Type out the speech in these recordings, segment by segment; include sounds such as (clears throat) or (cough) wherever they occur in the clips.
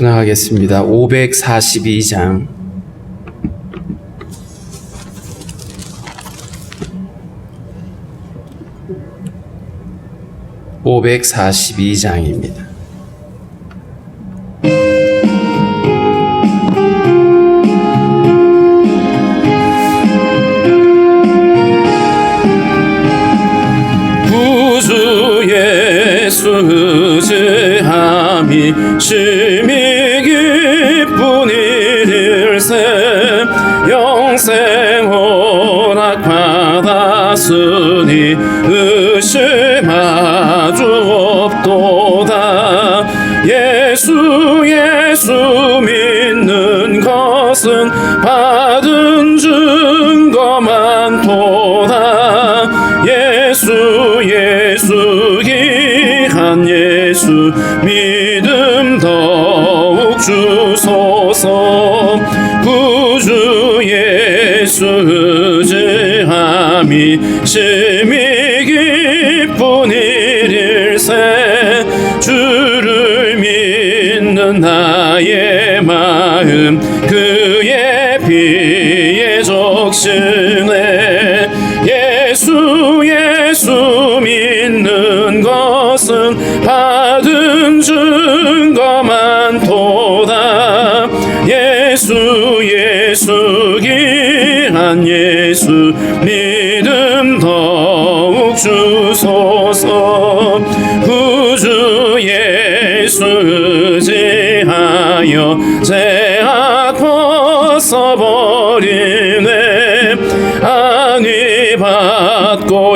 찬양하겠습니다. 542장. (542장입니다) 구주 예수 의지함이 심히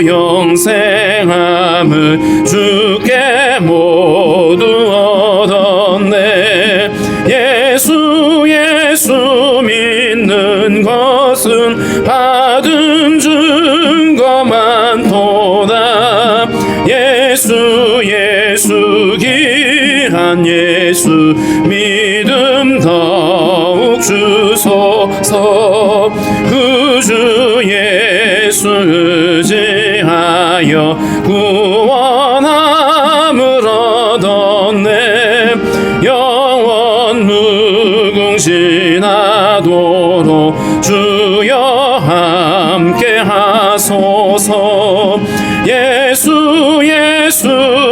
영생함을 주께 모두 얻었네. 예수 예수 믿는 것은 받은 증거만 도다. 예수 예수 귀한 예수 주여 함께 하소서. 예수 예수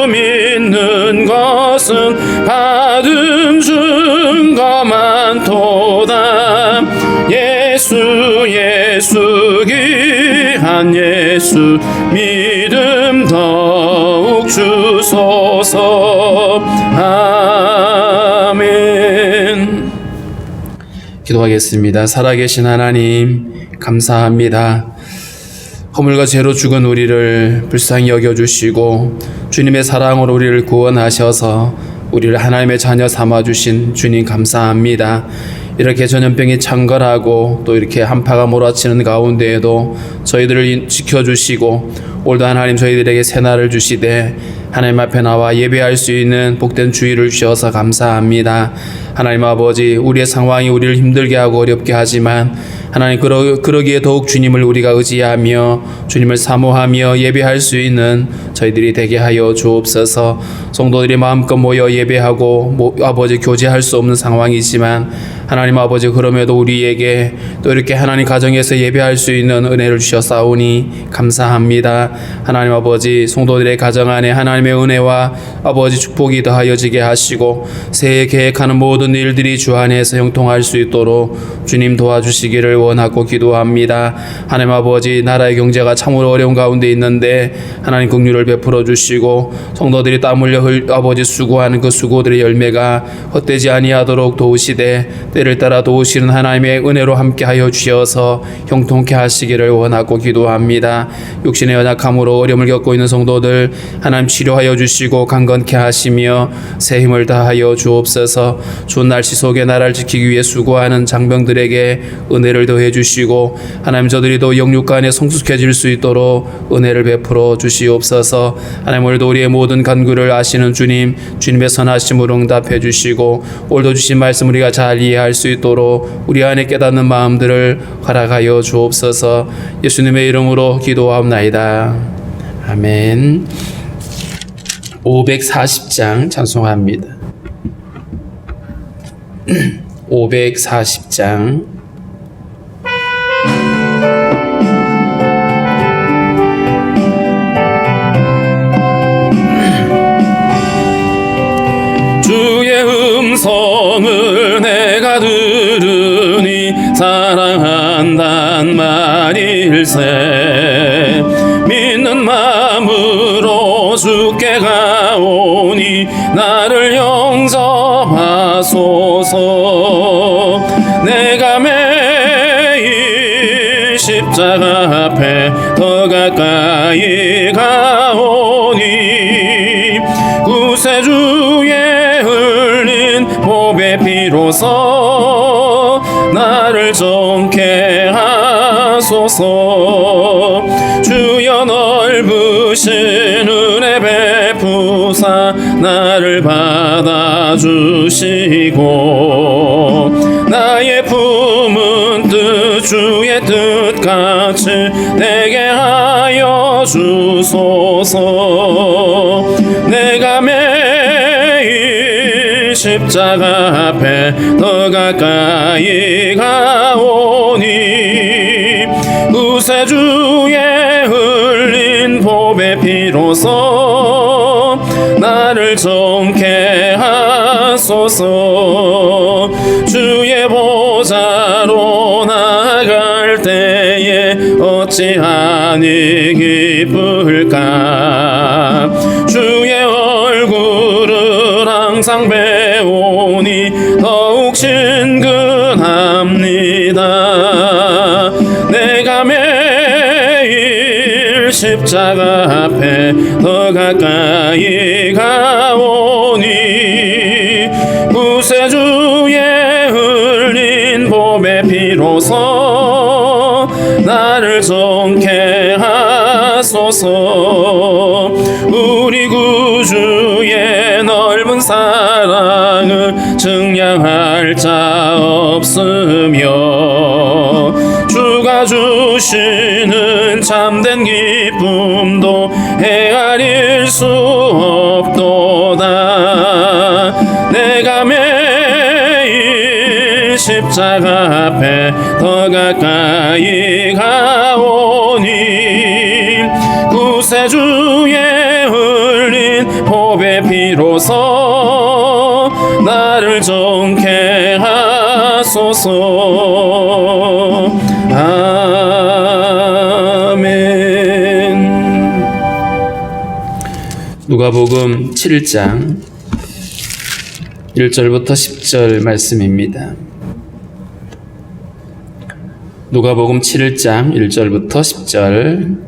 믿는 것은 받은 증거만 도다. 예수 예수 귀한 예수 믿음 더욱 주소 기도하겠습니다. 살아계신 하나님, 감사합니다. 허물과 죄로 죽은 우리를 불쌍히 여겨주시고, 주님의 사랑으로 우리를 구원하셔서, 우리를 하나님의 자녀 삼아주신 주님 감사합니다. 이렇게 전염병이 창궐하고, 또 이렇게 한파가 몰아치는 가운데에도 저희들을 지켜주시고, 올도 하나님 저희들에게 새날을 주시되, 하나님 앞에 나와 예배할 수 있는 복된 주의를 주셔서 감사합니다. 하나님 아버지, 우리의 상황이 우리를 힘들게 하고 어렵게 하지만 하나님 그러, 그러기에 더욱 주님을 우리가 의지하며 주님을 사모하며 예배할 수 있는 저희들이 되게 하여 주옵소서. 성도들이 마음껏 모여 예배하고 모, 아버지 교제할 수 없는 상황이지만 하나님 아버지 그럼에도 우리에게 또 이렇게 하나님 가정에서 예배할 수 있는 은혜를 주셨사오니 감사합니다. 하나님 아버지 성도들의 가정 안에 하나님의 은혜와 아버지 축복이 더하여지게 하시고 새해 계획하는 모든 일들이 주 안에서 형통할 수 있도록 주님 도와주시기를 원하고 기도합니다. 하나님 아버지 나라의 경제가 참으로 어려운 가운데 있는데 하나님 긍휼을 베풀어 주시고 성도들이 땀 흘려 흘, 아버지 수고하는 그 수고들의 열매가 헛되지 아니하도록 도우시되 때를 따라 도우시는 하나님의 은혜로 함께하여 주셔서 형통케 하시기를 원하고 기도합니다. 육신의 연약함으로 어려움을 겪고 있는 성도들 하나님 치료하여 주시고 강건케 하시며 새 힘을 다하여 주옵소서. 좋은 날씨 속에 나라를 지키기 위해 수고하는 장병들에게 은혜를 더해 주시고 하나님 저들이도 영육간에 성숙해질 수 있도록 은혜를 베풀어 주시옵소서. 하나님 오늘도 우리의 모든 간구를 아시는 주님 주님의 선하심으로 응답해 주시고 오늘도 주신 말씀 우리가 잘 이해 할수 있도록 우리 안에 깨닫는 마음들을 허락하여 주옵소서. 예수님의 이름으로 기도하옵나이다. 아멘. 540장 찬송합니다. (clears throat) 540장 말일세 믿는 마음으로 주께 가오니 나를 용서하소서. 내가 매일 십자가 앞에 더 가까이 가오니 구세주의 흘린 보배 피로서 하소서. 주여 넓으신 은혜 베푸사 나를 받아주시고 나의 품은 뜻 주의 뜻같이 되게 하여 주소서. 내가 매일 십자가 앞에 더 가까이 가오니 구세주의 흘린 보배 피로서 나를 정케 하소서. 주의 보좌로 나갈 때에 어찌하니 기쁠까 십자가 앞에 더 가까이 가오니 구세주의 흘린 보배 피로서 나를 정케 하소서. 우리 구주의 넓은 사랑을 증량할 자 없으며 주가 주시는 십자가 앞에 더 가까이 가오니 구세주의 흘린 보배 피로서 나를 정케 하소서 아멘 누가복음 7장 1절부터 10절 말씀입니다. 누가복음 7장 1절부터 10절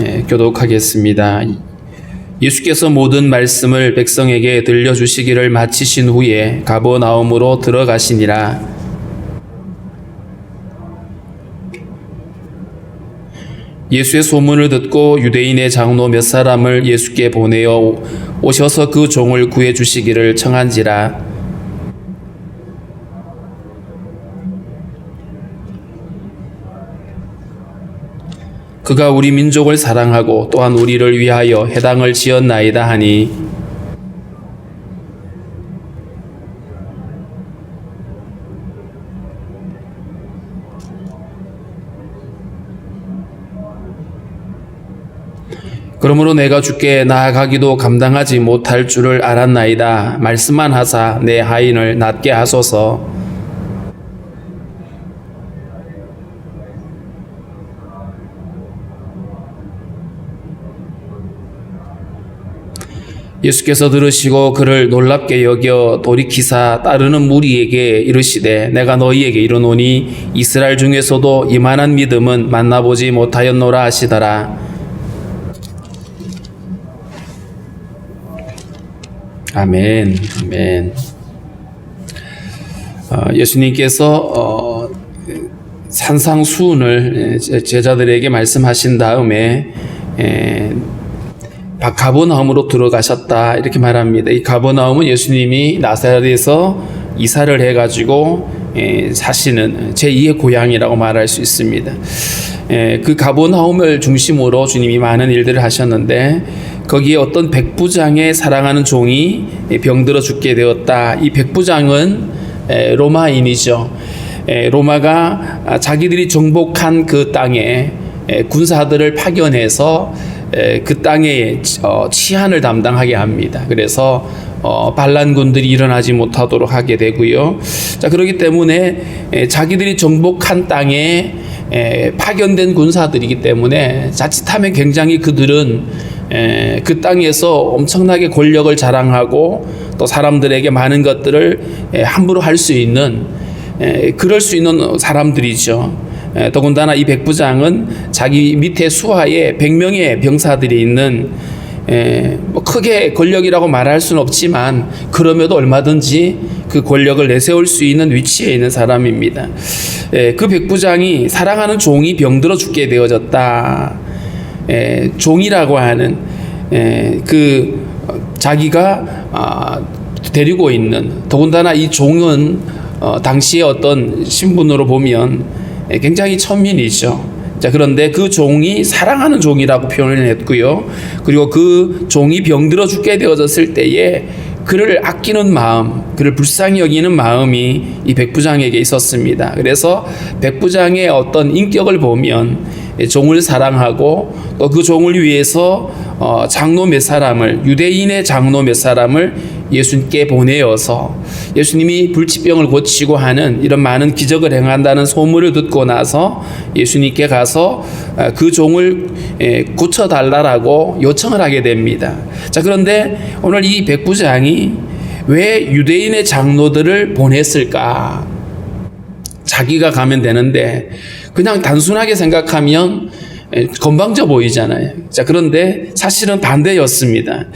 예, 교독하겠습니다. 예수께서 모든 말씀을 백성에게 들려주시기를 마치신 후에 가버나움으로 들어가시니라. 예수의 소문을 듣고 유대인의 장로 몇 사람을 예수께 보내어 오셔서 그 종을 구해 주시기를 청한지라 그가 우리 민족을 사랑하고 또한 우리를 위하여 해당을 지었나이다 하니 그러므로 내가 주께 나아가기도 감당하지 못할 줄을 알았나이다. 말씀만 하사 내 하인을 낫게 하소서. 예수께서 들으시고 그를 놀랍게 여겨 돌이키사 따르는 무리에게 이르시되 내가 너희에게 이르노니 이스라엘 중에서도 이만한 믿음은 만나보지 못하였노라 하시더라. 아멘, 아멘. 어, 예수님께서 어, 산상수훈을 제자들에게 말씀하신 다음에 에, 가버나움으로 들어가셨다 이렇게 말합니다. 이 가버나움은 예수님이 나사렛에서 이사를 해가지고 에, 사시는 제2의 고향이라고 말할 수 있습니다. 에, 그 가버나움을 중심으로 주님이 많은 일들을 하셨는데 거기에 어떤 백부장의 사랑하는 종이 병들어 죽게 되었다. 이 백부장은 에, 로마인이죠. 에, 로마가 아, 자기들이 정복한 그 땅에 에, 군사들을 파견해서 에, 그 땅의 치- 어, 치안을 담당하게 합니다. 그래서 어, 반란군들이 일어나지 못하도록 하게 되고요. 자 그렇기 때문에 에, 자기들이 정복한 땅에 에, 파견된 군사들이기 때문에 자칫하면 굉장히 그들은 에, 그 땅에서 엄청나게 권력을 자랑하고 또 사람들에게 많은 것들을 에, 함부로 할 수 있는 에, 그럴 수 있는 사람들이죠. 에, 더군다나 이 백부장은 자기 밑에 수하에 100명의 병사들이 있는 에, 뭐 크게 권력이라고 말할 수는 없지만 그럼에도 얼마든지 그 권력을 내세울 수 있는 위치에 있는 사람입니다. 에, 그 백부장이 사랑하는 종이 병들어 죽게 되어졌다. 에, 종이라고 하는 에, 그 어, 자기가 아, 데리고 있는 더군다나 이 종은 어, 당시의 어떤 신분으로 보면 에, 굉장히 천민이죠. 자 그런데 그 종이 사랑하는 종이라고 표현을 했고요. 그리고 그 종이 병들어 죽게 되어졌을 때에 그를 아끼는 마음, 그를 불쌍히 여기는 마음이 이 백부장에게 있었습니다. 그래서 백부장의 어떤 인격을 보면 종을 사랑하고 또 그 종을 위해서 어, 장로 몇 사람을 유대인의 장로 몇 사람을 예수님께 보내어서 예수님이 불치병을 고치고 하는 이런 많은 기적을 행한다는 소문을 듣고 나서 예수님께 가서 아, 그 종을 에, 고쳐 달라라고 요청을 하게 됩니다. 자 그런데 오늘 이 백부장이 왜 유대인의 장로들을 보냈을까? 자기가 가면 되는데 그냥 단순하게 생각하면 에, 건방져 보이잖아요. 자 그런데 사실은 반대였습니다.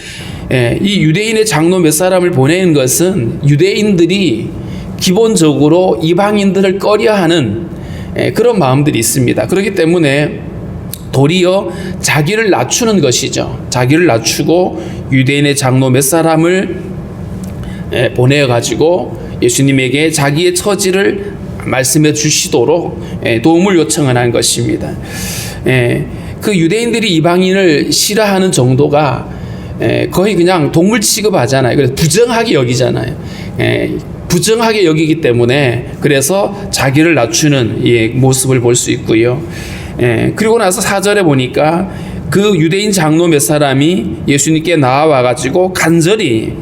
에, 이 유대인의 장로 몇 사람을 보내는 것은 유대인들이 기본적으로 이방인들을 꺼려하는 에, 그런 마음들이 있습니다. 그렇기 때문에 도리어 자기를 낮추는 것이죠. 자기를 낮추고 유대인의 장로 몇 사람을 에, 보내어 가지고 예수님에게 자기의 처지를 말씀해 주시도록 에, 도움을 요청을 한 것입니다. 에, 그 유대인들이 이방인을 싫어하는 정도가 에, 거의 그냥 동물 취급하잖아요. 그래서 부정하게 여기잖아요. 에, 부정하게 여기기 때문에 그래서 자기를 낮추는 이 모습을 볼 수 있고요. 에, 그리고 나서 사절에 보니까 그 유대인 장로 몇 사람이 예수님께 나와 가지고 간절히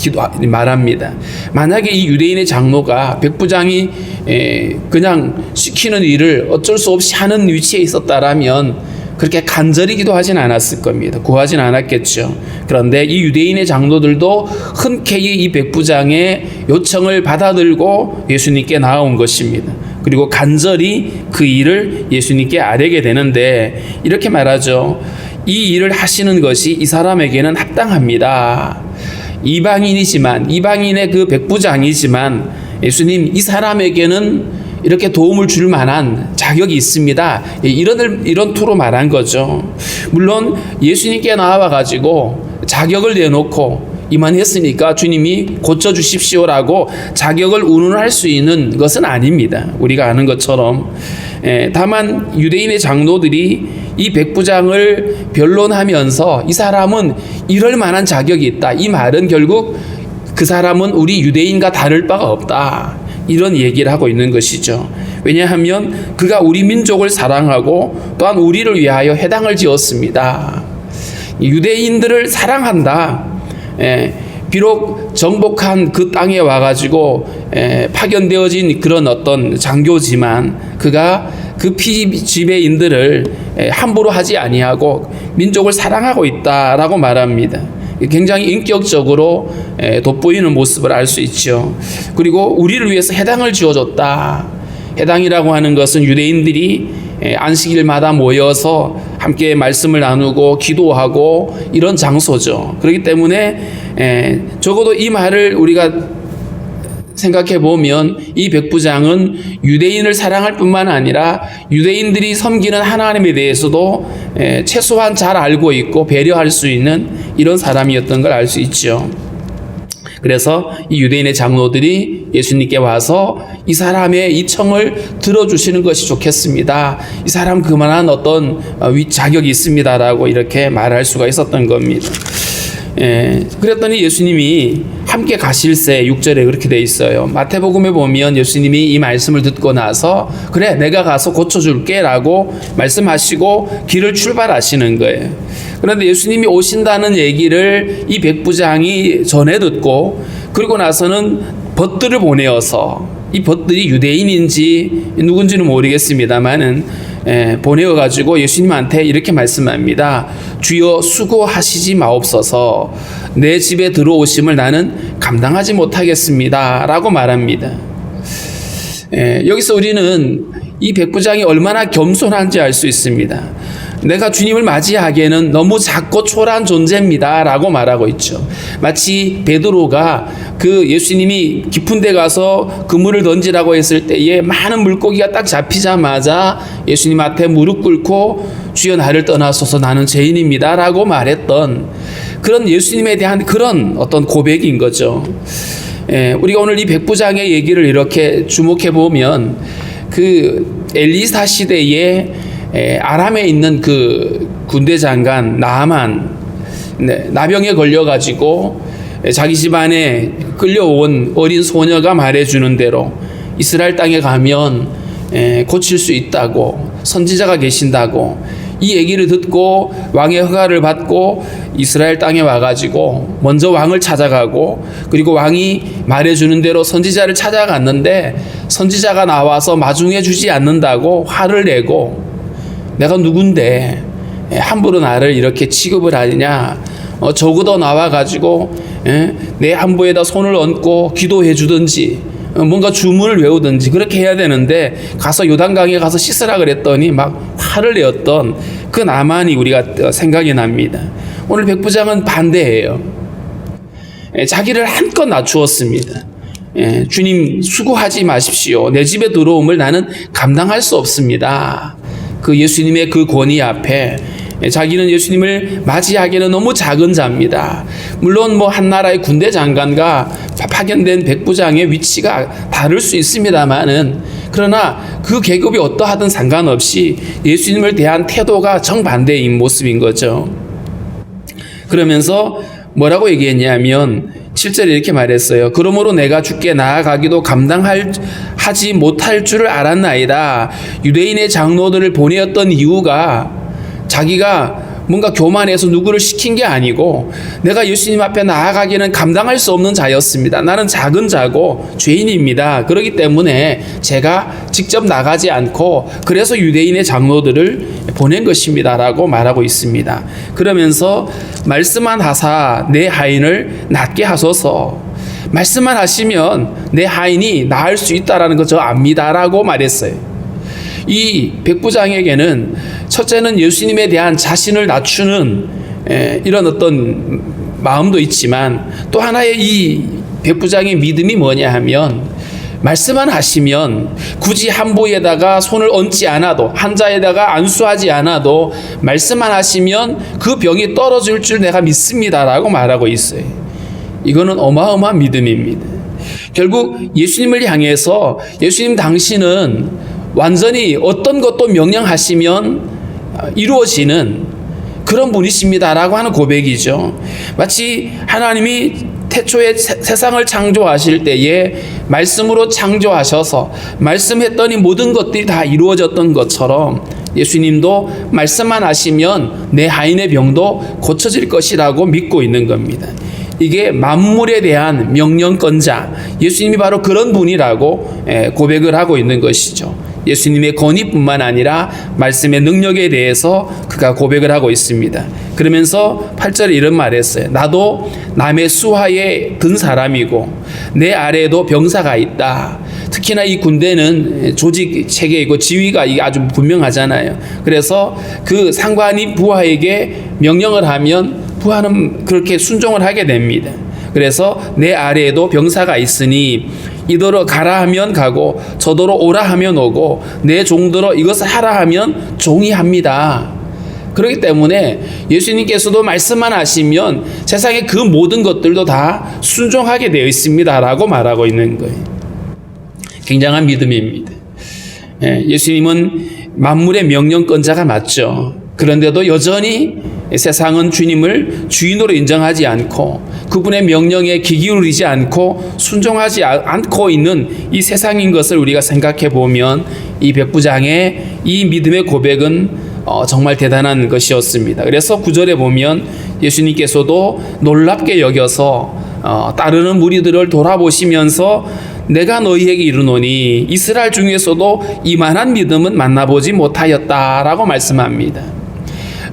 기도 말합니다. 만약에 이 유대인의 장로가 백부장이 에, 그냥 시키는 일을 어쩔 수 없이 하는 위치에 있었다라면 그렇게 간절히 기도하진 않았을 겁니다. 구하진 않았겠죠. 그런데 이 유대인의 장로들도 흔쾌히 이 백부장의 요청을 받아들고 예수님께 나아온 것입니다. 그리고 간절히 그 일을 예수님께 아뢰게 되는데 이렇게 말하죠. 이 일을 하시는 것이 이 사람에게는 합당합니다. 이방인이지만 이방인의 그 백부장이지만 예수님 이 사람에게는 이렇게 도움을 줄 만한 자격이 있습니다. 예, 이런 이런 투로 말한 거죠. 물론 예수님께 나와 가지고 자격을 내놓고 이만했으니까 주님이 고쳐 주십시오라고 자격을 운운할 수 있는 것은 아닙니다. 우리가 아는 것처럼 예, 다만 유대인의 장로들이 이 백부장을 변론하면서 이 사람은 이럴 만한 자격이 있다. 이 말은 결국 그 사람은 우리 유대인과 다를 바가 없다. 이런 얘기를 하고 있는 것이죠. 왜냐하면 그가 우리 민족을 사랑하고 또한 우리를 위하여 해당을 지었습니다. 유대인들을 사랑한다. 예, 비록 정복한 그 땅에 와가지고 에, 파견되어진 그런 어떤 장교지만 그가 그 피지배인들을 에, 함부로 하지 아니하고 민족을 사랑하고 있다라고 말합니다. 굉장히 인격적으로 에, 돋보이는 모습을 알 수 있죠. 그리고 우리를 위해서 해당을 지어줬다. 해당이라고 하는 것은 유대인들이 에, 안식일마다 모여서 함께 말씀을 나누고 기도하고 이런 장소죠. 그렇기 때문에 에, 적어도 이 말을 우리가 생각해 보면 이 백부장은 유대인을 사랑할 뿐만 아니라 유대인들이 섬기는 하나님에 대해서도 에, 최소한 잘 알고 있고 배려할 수 있는 이런 사람이었던 걸 알 수 있죠. 그래서 이 유대인의 장로들이 예수님께 와서 이 사람의 이 청을 들어주시는 것이 좋겠습니다. 이 사람 그만한 어떤 어, 위 자격이 있습니다라고 이렇게 말할 수가 있었던 겁니다. 예, 그랬더니 예수님이 함께 가실새 6절에 그렇게 돼 있어요. 마태복음에 보면 예수님이 이 말씀을 듣고 나서 그래 내가 가서 고쳐줄게라고 말씀하시고 길을 출발하시는 거예요. 그런데 예수님이 오신다는 얘기를 이 백부장이 전해 듣고 그리고 나서는 벗들을 보내어서 이 벗들이 유대인인지 누군지는 모르겠습니다만은 예, 보내어 가지고 예수님한테 이렇게 말씀합니다. 주여 수고하시지 마옵소서. 내 집에 들어오심을 나는 감당하지 못하겠습니다라고 말합니다. 예, 여기서 우리는 이 백부장이 얼마나 겸손한지 알 수 있습니다. 내가 주님을 맞이하기에는 너무 작고 초라한 존재입니다라고 말하고 있죠. 마치 베드로가 그 예수님이 깊은 데 가서 그물을 던지라고 했을 때에 많은 물고기가 딱 잡히자마자 예수님 앞에 무릎 꿇고 주여 나를 떠나소서 나는 죄인입니다라고 말했던 그런 예수님에 대한 그런 어떤 고백인 거죠. 예, 우리가 오늘 이 백부장의 얘기를 이렇게 주목해 보면 그 엘리사 시대에 에, 아람에 있는 그 군대 장관 나만 네, 나병에 걸려 가지고 에, 자기 집안에 끌려온 어린 소녀가 말해주는 대로 이스라엘 땅에 가면 에, 고칠 수 있다고 선지자가 계신다고 이 얘기를 듣고 왕의 허가를 받고 이스라엘 땅에 와가지고 먼저 왕을 찾아가고 그리고 왕이 말해주는 대로 선지자를 찾아갔는데 선지자가 나와서 마중해 주지 않는다고 화를 내고 내가 누군데 예, 함부로 나를 이렇게 취급을 하느냐 어, 적어도 나와가지고 예, 내 함부에다 손을 얹고 기도해 주든지 어, 뭔가 주문을 외우든지 그렇게 해야 되는데 가서 요단강에 가서 씻으라 그랬더니 막 화를 내었던 그 나만이 우리가 어, 생각이 납니다. 오늘 백부장은 반대예요. 예, 자기를 한껏 낮추었습니다. 예, 주님 수고하지 마십시오. 내 집에 들어옴을 나는 감당할 수 없습니다. 그 예수님의 그 권위 앞에 자기는 예수님을 맞이하기에는 너무 작은 자입니다. 물론 뭐 한 나라의 군대 장관과 파견된 백부장의 위치가 다를 수 있습니다만은 그러나 그 계급이 어떠하든 상관없이 예수님을 대한 태도가 정반대인 모습인 거죠. 그러면서 뭐라고 얘기했냐면 7절에 이렇게 말했어요. 그러므로 내가 주께 나아가기도 감당할 하지 못할 줄을 알았나이다. 유대인의 장로들을 보내었던 이유가 자기가 뭔가 교만해서 누구를 시킨 게 아니고 내가 예수님 앞에 나아가기는 감당할 수 없는 자였습니다. 나는 작은 자고 죄인입니다. 그렇기 때문에 제가 직접 나가지 않고 그래서 유대인의 장로들을 보낸 것입니다라고 말하고 있습니다. 그러면서 말씀만 하사 내 하인을 낫게 하소서. 말씀만 하시면 내 하인이 나을 수 있다라는 거 저 압니다라고 말했어요. 이 백부장에게는 첫째는 예수님에 대한 자신을 낮추는 에, 이런 어떤 마음도 있지만 또 하나의 이 백부장의 믿음이 뭐냐 하면 말씀만 하시면 굳이 한부에다가 손을 얹지 않아도 한자에다가 안수하지 않아도 말씀만 하시면 그 병이 떨어질 줄 내가 믿습니다라고 말하고 있어요. 이거는 어마어마한 믿음입니다. 결국 예수님을 향해서 예수님 당신은 완전히 어떤 것도 명령하시면 이루어지는 그런 분이십니다라고 하는 고백이죠. 마치 하나님이 태초에 세상을 창조하실 때에 말씀으로 창조하셔서 말씀했더니 모든 것들이 다 이루어졌던 것처럼 예수님도 말씀만 하시면 내 하인의 병도 고쳐질 것이라고 믿고 있는 겁니다. 이게 만물에 대한 명령권자 예수님이 바로 그런 분이라고 고백을 하고 있는 것이죠. 예수님의 권위뿐만 아니라 말씀의 능력에 대해서 그가 고백을 하고 있습니다. 그러면서 8절에 이런 말을 했어요. 나도 남의 수하에 든 사람이고 내 아래에도 병사가 있다. 특히나 이 군대는 조직 체계이고 지위가 아주 분명하잖아요. 그래서 그 상관이 부하에게 명령을 하면 부하는 그렇게 순종을 하게 됩니다. 그래서 내 아래에도 병사가 있으니 이더러 가라 하면 가고 저더러 오라 하면 오고 내 종더러 이것을 하라 하면 종이 합니다. 그렇기 때문에 예수님께서도 말씀만 하시면 세상의 그 모든 것들도 다 순종하게 되어 있습니다라고 말하고 있는 거예요. 굉장한 믿음입니다. 예, 예수님은 만물의 명령권자가 맞죠. 그런데도 여전히 세상은 주님을 주인으로 인정하지 않고 그분의 명령에 귀 기울이지 않고 순종하지 아- 않고 있는 이 세상인 것을 우리가 생각해 보면 이 백부장의 이 믿음의 고백은 어, 정말 대단한 것이었습니다. 그래서 구절에 보면 예수님께서도 놀랍게 여겨서 어, 따르는 무리들을 돌아보시면서 내가 너희에게 이르노니 이스라엘 중에서도 이만한 믿음은 만나보지 못하였다라고 말씀합니다.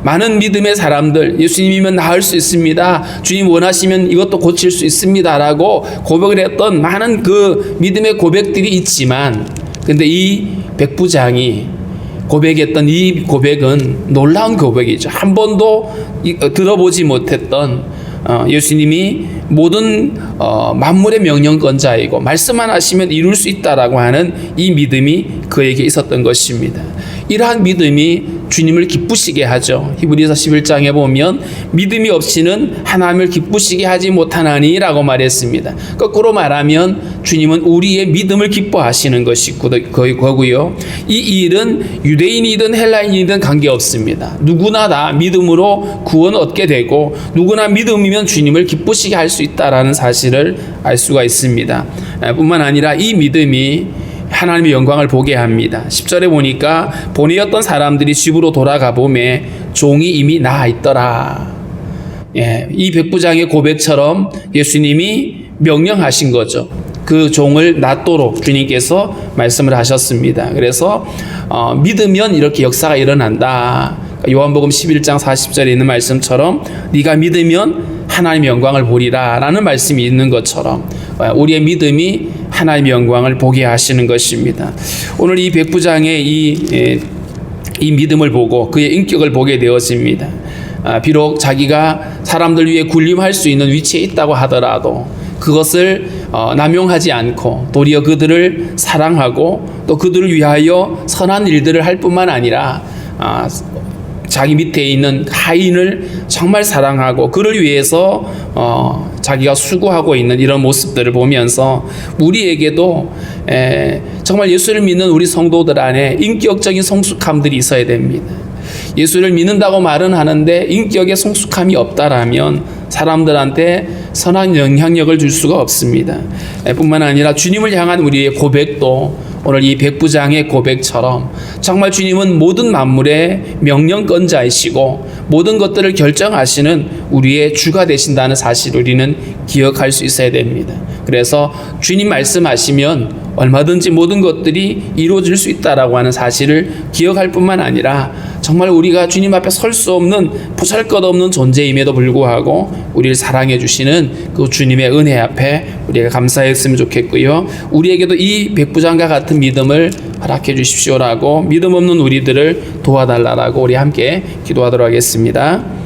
많은 믿음의 사람들 예수님이면 나을 수 있습니다. 주님 원하시면 이것도 고칠 수 있습니다라고 고백을 했던 많은 그 믿음의 고백들이 있지만 근데 이 백부장이 고백했던 이 고백은 놀라운 고백이죠. 한 번도 이- 어, 들어보지 못했던 어, 예수님이 모든 어, 만물의 명령권자이고 말씀만 하시면 이룰 수 있다라고 하는 이 믿음이 그에게 있었던 것입니다. 이러한 믿음이 주님을 기쁘시게 하죠. 히브리서 11장에 보면 믿음이 없이는 하나님을 기쁘시게 하지 못하나니라고 말했습니다. 거꾸로 말하면 주님은 우리의 믿음을 기뻐하시는 것이 거고요. 이 일은 유대인이든 헬라인이든 관계없습니다. 누구나 다 믿음으로 구원 얻게 되고 누구나 믿음이면 주님을 기쁘시게 할 수 있다라는 사실을 알 수가 있습니다. 아, 뿐만 아니라 이 믿음이 하나님의 영광을 보게 합니다. 10절에 보니까 보내었던 사람들이 집으로 돌아가 보매 종이 이미 나아 있더라. 예, 이 백부장의 고백처럼 예수님이 명령하신 거죠. 그 종을 낫도록 주님께서 말씀을 하셨습니다. 그래서 어, 믿으면 이렇게 역사가 일어난다. 그러니까 요한복음 11장 40절에 있는 말씀처럼 네가 믿으면 하나님의 영광을 보리라라는 말씀이 있는 것처럼 어, 우리의 믿음이 하나님의 영광을 보게 하시는 것입니다. 오늘 이 백부장의 이 예, 이 믿음을 보고 그의 인격을 보게 되었습니다. 아, 비록 자기가 사람들 위해 군림할 수 있는 위치에 있다고 하더라도 그것을 어, 남용하지 않고 도리어 그들을 사랑하고 또 그들을 위하여 선한 일들을 할 뿐만 아니라 아, 자기 밑에 있는 하인을 정말 사랑하고 그를 위해서 어, 자기가 수고하고 있는 이런 모습들을 보면서 우리에게도 에, 정말 예수를 믿는 우리 성도들 안에 인격적인 성숙함들이 있어야 됩니다. 예수를 믿는다고 말은 하는데 인격의 성숙함이 없다라면 사람들한테 선한 영향력을 줄 수가 없습니다. 에, 뿐만 아니라 주님을 향한 우리의 고백도 오늘 이 백부장의 고백처럼 정말 주님은 모든 만물의 명령권자이시고 모든 것들을 결정하시는 우리의 주가 되신다는 사실을 우리는 기억할 수 있어야 됩니다. 그래서 주님 말씀하시면 얼마든지 모든 것들이 이루어질 수 있다라고 하는 사실을 기억할 뿐만 아니라 정말 우리가 주님 앞에 설 수 없는 보잘것없는 존재임에도 불구하고 우리를 사랑해 주시는 그 주님의 은혜 앞에 우리가 감사했으면 좋겠고요. 우리에게도 이 백부장과 같은 믿음을 허락해 주십시오라고 믿음 없는 우리들을 도와달라라고 우리 함께 기도하도록 하겠습니다.